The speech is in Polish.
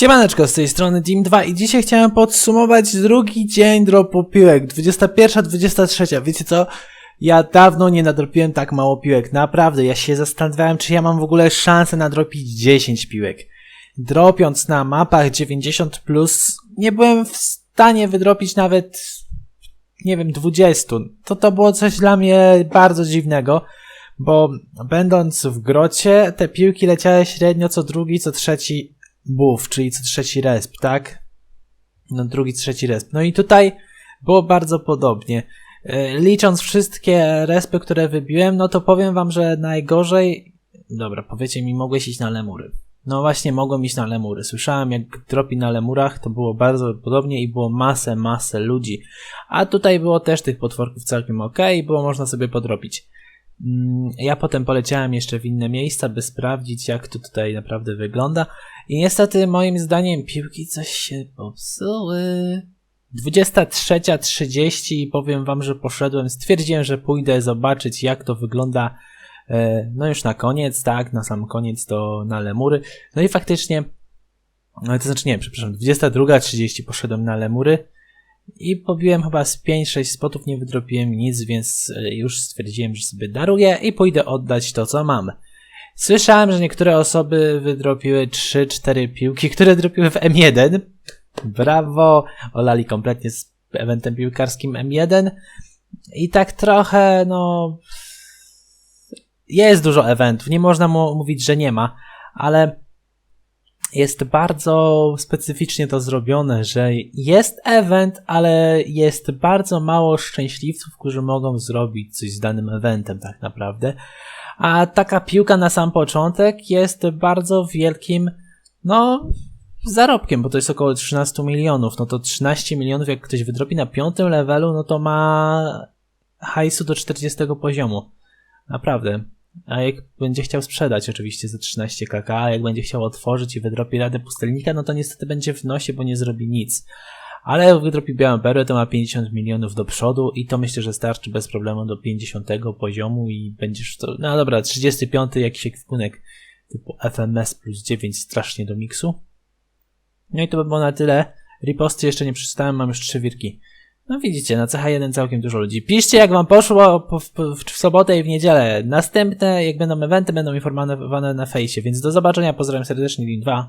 Siemaneczko, z tej strony Team2 i dzisiaj chciałem podsumować drugi dzień dropu piłek, 21, 23, wiecie co? Ja dawno nie nadropiłem tak mało piłek, naprawdę, ja się zastanawiałem, czy ja mam w ogóle szansę nadropić 10 piłek. Dropiąc na mapach 90+, plus, nie byłem w stanie wydropić nawet, nie wiem, 20. To to było coś dla mnie bardzo dziwnego, bo będąc w grocie, te piłki leciały średnio co drugi, co trzeci buff, czyli co trzeci resp, tak? No drugi, trzeci resp. No i tutaj było bardzo podobnie. E, Licząc wszystkie respy, które wybiłem, no to powiem wam, że najgorzej... Dobra, powiecie mi, mogłeś iść na lemury. No właśnie, mogłem iść na lemury. Słyszałem, jak dropi na lemurach, to było bardzo podobnie i było masę, masę ludzi. A tutaj było też tych potworków całkiem ok i było można sobie podrobić. Mm, Ja potem poleciałem jeszcze w inne miejsca, by sprawdzić, jak to tutaj naprawdę wygląda. I niestety, moim zdaniem, piłki coś się popsuły. 23.30 i powiem wam, że poszedłem, stwierdziłem, że pójdę zobaczyć, jak to wygląda. e, No już na koniec, tak, na sam koniec to na lemury. No i faktycznie, no to znaczy nie, przepraszam, 22.30 poszedłem na lemury i pobiłem chyba z 5-6 spotów, nie wydropiłem nic, więc e, już stwierdziłem, że sobie daruję i pójdę oddać to, co mam. Słyszałem, że niektóre osoby wydropiły 3-4 piłki, które dropiły w M1. Brawo! Olali kompletnie z eventem piłkarskim M1. I tak trochę, no. Jest dużo eventów, nie można mu mówić, że nie ma, ale jest bardzo specyficznie to zrobione, że jest event, ale jest bardzo mało szczęśliwców, którzy mogą zrobić coś z danym eventem, tak naprawdę. A taka piłka na sam początek jest bardzo wielkim, no, zarobkiem, bo to jest około 13 milionów. No to 13 milionów, jak ktoś wydropi na piątym levelu, no to ma hajsu do 40 poziomu. Naprawdę. A jak będzie chciał sprzedać oczywiście za 13 kk, a jak będzie chciał otworzyć i wydropi radę pustelnika, no to niestety będzie w nosie, bo nie zrobi nic. Ale jak wydropi białą perłę, to ma 50 milionów do przodu i to myślę, że starczy bez problemu do 50 poziomu i będziesz to... No dobra, 35 jakiś ekwipunek typu FMS plus 9 strasznie do miksu. No i to by było na tyle. Riposty jeszcze nie przeczytałem, mam już trzy wirki. No widzicie, na CH1 całkiem dużo ludzi. Piszcie jak wam poszło po, po, w sobotę i w niedzielę. Następne, jak będą eventy, będą informowane na fejsie, więc do zobaczenia, pozdrawiam serdecznie, Lin 2.